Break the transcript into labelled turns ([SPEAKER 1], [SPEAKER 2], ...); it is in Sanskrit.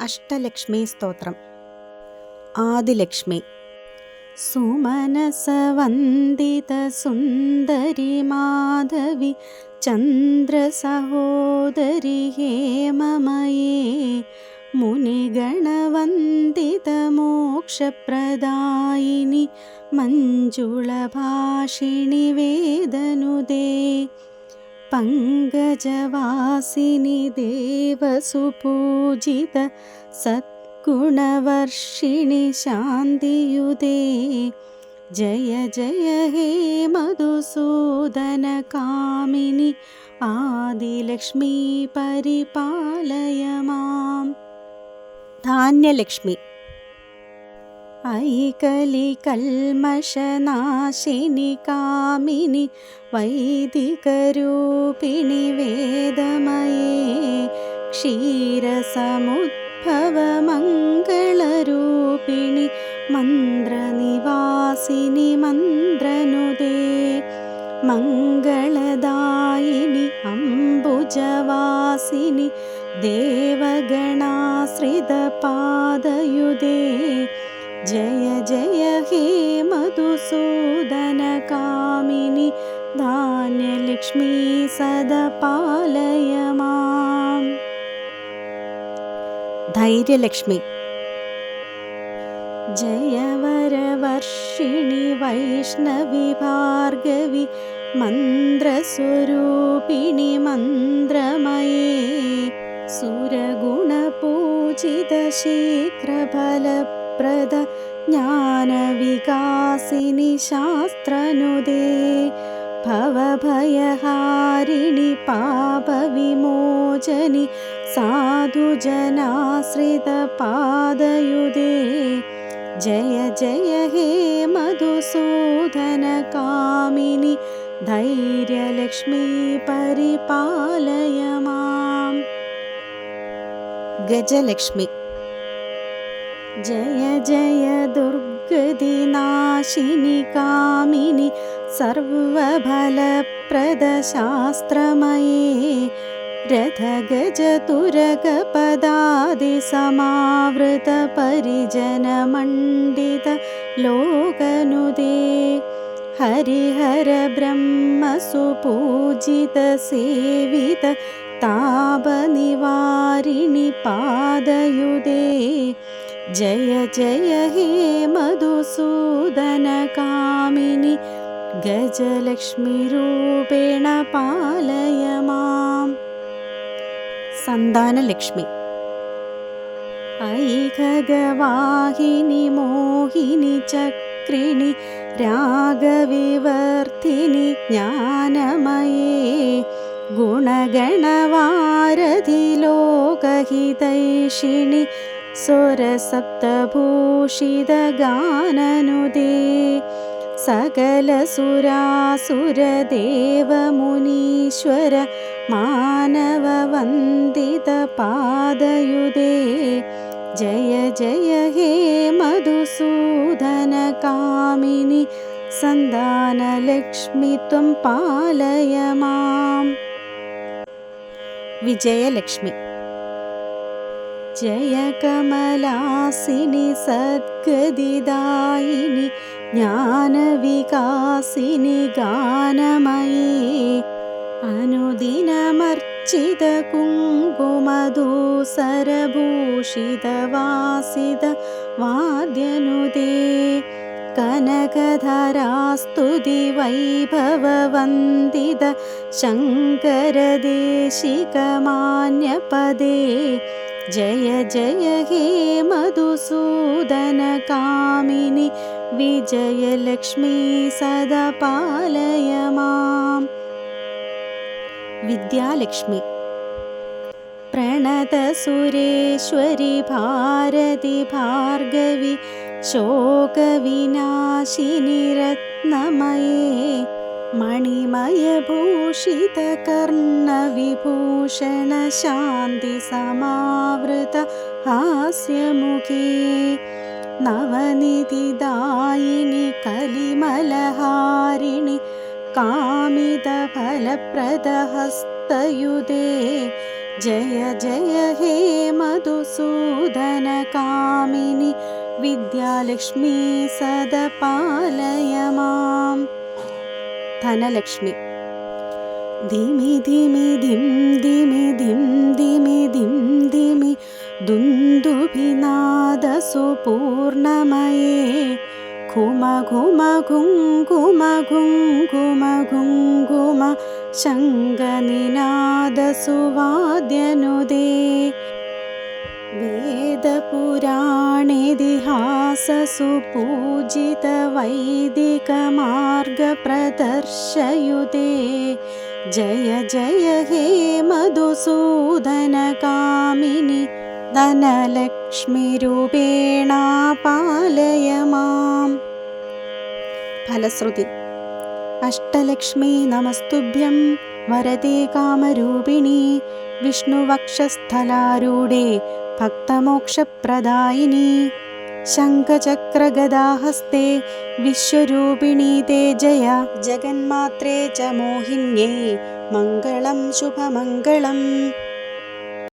[SPEAKER 1] അഷ്ടലക്ഷ്മി സ്തോത്രം. ആദിലക്ഷ്മി. സുമനസവന്ദിത സുന്ദരി മാധവി ചന്ദ്രസഹോദരി ഹേമമയേ മുനിഗണവന്ദിത മോക്ഷപ്രദായിനി മഞ്ജുളഭാഷിണി വേദനുദേ. पङ्कजवासिनि देवसुपूजित सद्गुणवर्षिणि शान्तियुते। जय जय हे मधुसूदनकामिनि आदिलक्ष्मी परिपालय माम्। धान्यलक्ष्मी ഐകലി കൽമശനാശിനി കാമിനി വൈദികരൂപിണി വേദമയേ ക്ഷീരസമുദ്ഭവമംഗളരൂപിണി മന്ത്രനിവാസിനി മന്ത്രനുദേ മംഗളദായിനി അംബുജവാസിനി ദേവഗണാശ്രിതപാദയുദേ जय जय हे मधुसूदनकामिनि धान्यलक्ष्मी सदपालय माम् धैर्यलक्ष्मी जय वरवर्षिणि वैष्णवि भार्गवि मन्द्रस्वरूपिणि मन्द्रमये सुरगुणपूजितशीघ्रफलप्रद ज्ञानविकासिनि शास्त्रनुदे भवभयहारिणि पापविमोचनि साधुजनाश्रितपादयुदे जय जय हे मधुसूदनकामिनि धैर्यलक्ष्मी परिपालय माम्। गजलक्ष्मी जय जय दुर्गदिनाशिनि कामिनि सर्वफलप्रदशास्त्रमये रथगजतुरगपदादिसमावृतपरिजनमण्डितलोकनुदे हरिहरब्रह्मसुपूजितसेवित तापनिवारिणि पादयुदे जय जय हे मधुसूदनकामिनि गजलक्ष्मीरूपेण पालय माम् सन्तानलक्ष्मी ऐखगवाहिनि मोहिनि चक्रिणि रागविवर्धिनि ज्ञानमये गुणगणवारधिलोकहितैषिणि सुरसप्तभूषितगाननुदे सकलसुरासुरदेवमुनीश्वर मानववन्दितपादयुदे जय जय हे मधुसूदनकामिनि सन्दानलक्ष्मि त्वं पालय माम्। विजयलक्ष्मी जय कमलासिनि सद्गदिदायिनि ज्ञानविकासिनि गानमये अनुदिनमर्चितकुङ्कुमधूसरभूषितवासित वाद्यनुदे कनकधरास्तुतिवैभववन्दित शङ्करदेशिकमान्यपदे जय जय हे मधुसूदनकामिनि विजयलक्ष्मी सदपालय माम्। विद्यालक्ष्मी प्रणतसुरेश्वरि भारति भार्गवि शोकविनाशिनि रत्नमये मणिमयभूषितकर्णविभूषणशान्तिसमावृत हास्यमुखे नवनिधिदायिनि कलिमलहारिणि कामितफलप्रदहस्तयुधे जय जय हे मधुसूदनकामिनि विद्यालक्ष्मी सदपालय माम् धनलक्ष्मी। धिमि धिमि धिं धिमि धिं धिमि धिं धिमि दुन्दुभिनादसुपूर्णमये। घुम घुम घुं घुम घुं घुम घुं घुम शङ्गनिनादसुवाद्यनुदे वेदपुराणेदिहाससुपूजितवैदिकमार्गप्रदर्शयुते जय जय हे मधुसूदनकामिनि धनलक्ष्मीरूपेणा पालय माम् फलश्रुति अष्टलक्ष्मी नमस्तुभ्यं വരദേ കാമരൂപിണി വിഷ്ണുവക്ഷസ്ഥലാരൂഢേ ഭക്തമോക്ഷപ്രദായിനി. ശംഖചക്രഗദാഹസ്തേ വിശ്വരൂപിണി തേ ജയ ജഗന്മാത്രേ ച മോഹിന്യേ മംഗളം ശുഭമംഗളം.